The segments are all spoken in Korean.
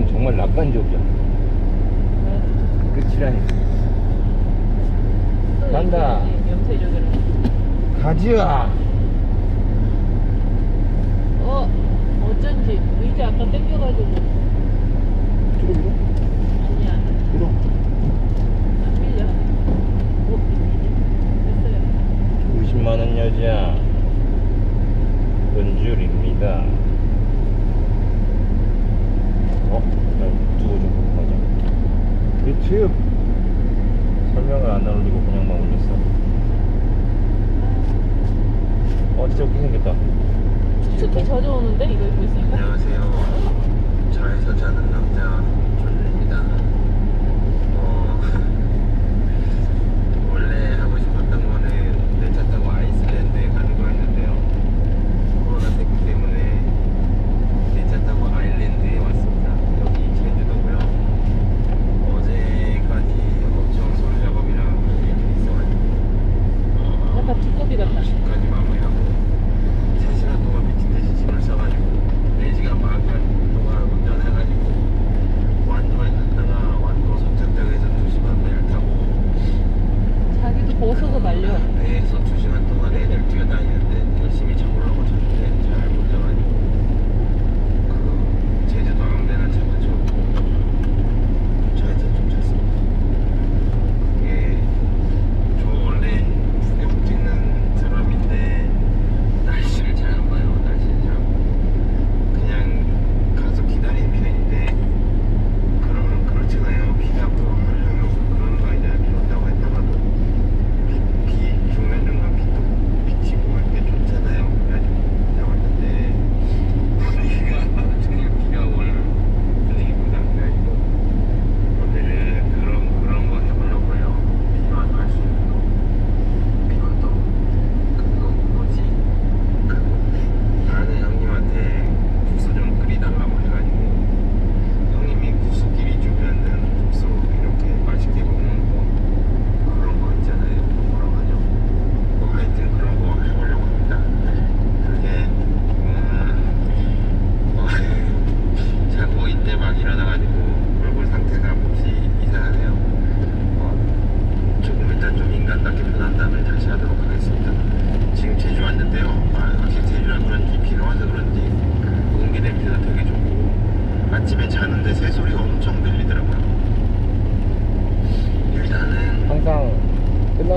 여기는 정말 낙관적이야. 끝이라니까. 간다. 염세적으로. 가지야. 어, 어쩐지 의자 아까 땡겨가지고. 뒤로 밀어. 아니야, 밀어. 안 밀려. 어, 됐어요. 90만원 여자. 은줄입니다. 어? 나 두고 좀 유튜브. 설명을 안 올리고 그냥만 올렸어. 어, 진짜 웃긴 생겼다. 특히 젖어 오는데 이거 입고 있으니까. 안녕하세요. 차에서 자는 남자 존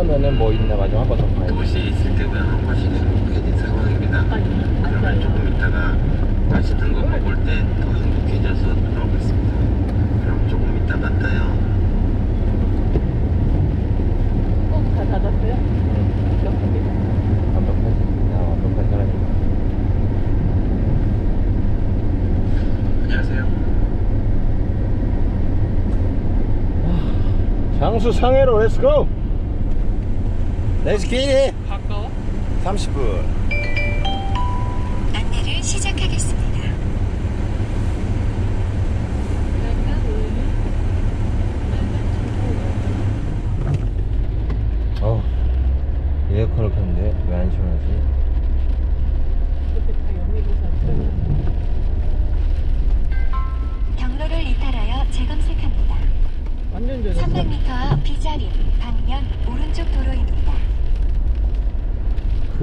끝나면은 뭐 있나 가지고 한번더 돼. 도시에 있을 때 그냥 한 번씩 행복해진 상황입니다. 그러면. 조금 있다가 맛있는 거 먹을 때 더 행복해져서 돌아오겠습니다. 그럼 조금 이따 만나요. 꼭다 닫았어요? 응. 완벽하게. 완벽하지. 나 완벽한 사람이야. 안녕하세요. 장수 상해로 렛츠고! 렛츠 기릿! 가까워? 30분. 안내를 시작하겠습니다. 어 에어컨을 켰는데 왜 안 시원하지? 경로를 이탈하여 재검색합니다. 완전 젖었어. 300m 앞 비자림 방면 오른쪽 도로입니다.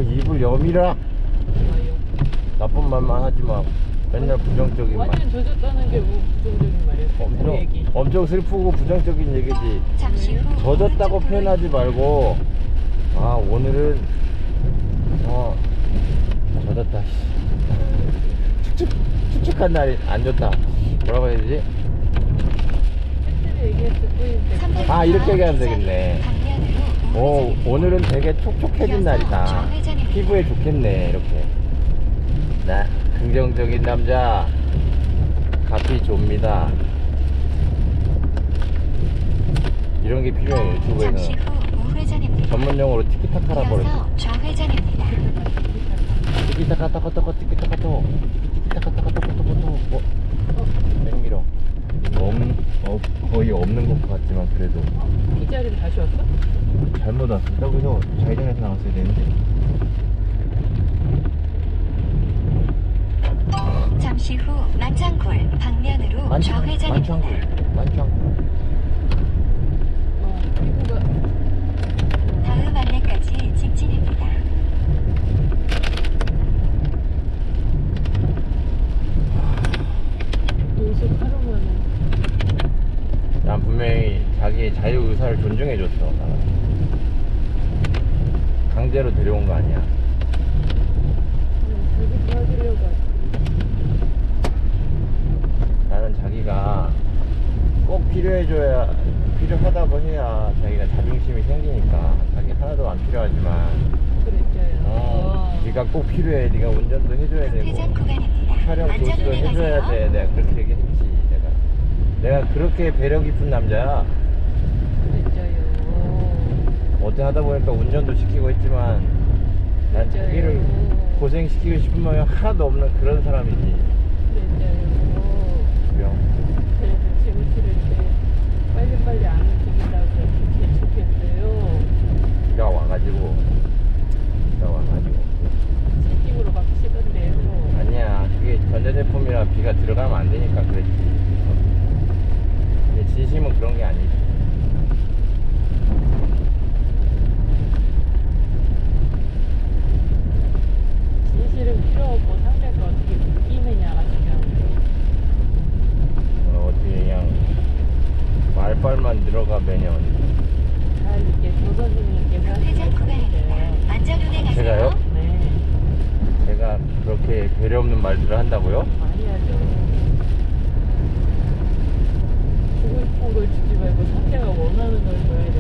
그 입을 여미라. 나쁜 말만 하지 마 맨날 부정적인 말 완전 젖었다는 게 뭐 부정적인 말이야. 그 엄청, 얘기. 엄청 슬프고 부정적인 얘기지 잠시 후 젖었다고 오른쪽 표현하지 말고 아 오늘은 어 젖었다 씨. 축축 축축한 날이 안 좋다 뭐라고 해야 되지? 팩트를 얘기했을 뿐인데. 300m 아, 이렇게 앞 얘기하면 되겠네. 오 우회전입니다. 오늘은 되게 촉촉해진 날이다 피부에 좋겠네 이렇게 나 긍정적인 남자 가피 좁니다 이런 게 필요해 잠시 유튜브에는 후 우회전입니다. 전문 용어로 티키타카라 버렸어 이어서 좌회전입니다. 티키타카 타카타카 티키타카토 티키타카 타카토코토코토 어? 백미러 너무 어, 거의 없는 것 같지만 그래도 빗자리를 다시 왔어? 잘못 왔어 여기서 좌회전해서 나왔어야 되는데. 잠시 후 만장굴 방면으로 만창 좌회전입니다. 만창구 만창구 어, 피부가 다음 안내까지 직진입니다. 노숙 하루만에 난 분명히 자기의 자유 의사를 존중해줬어 나는 강제로 데려온 거 아니야 자기 도와주려고. 나는 자기가 꼭 필요해줘야 필요하다고 해야 자기가 자존심이 생기니까 자기 하나도 안 필요하지만 그랬죠요. 어, 네가 꼭 필요해 네가 운전도 해줘야 되고. 촬영 도시도 안전운행 해줘야. 돼 내가 그렇게 얘기했지 내가 내가 그렇게 배려 깊은 남자야. 어떻게 하다 보니까 운전도 시키고 했지만 난. 자기를 고생시키고 싶은 마음이 하나도 없는 그런 사람이지 그랬죠요. 그래요 그래서 지금 싫을 때 빨리빨리 안 움직인다고 그렇게 재촉했어요. 비가 와가지고 비가 와가지고 채찍으로 막 치던데요. 아니야 그게 전자제품이라 비가 들어가면 안 되니까 그랬지 근데 진심은 그런 게 아니지 진실은 필요 없고 상대가 어떻게 느끼느냐가 중요한데. 어, 어떻게 그냥 하세요. 제가요? 네, 제가 그렇게 배려 없는 말들을 한다고요? 하죠. 주고 싶은 걸 주지 말고 상대가 원하는 걸 줘야 돼.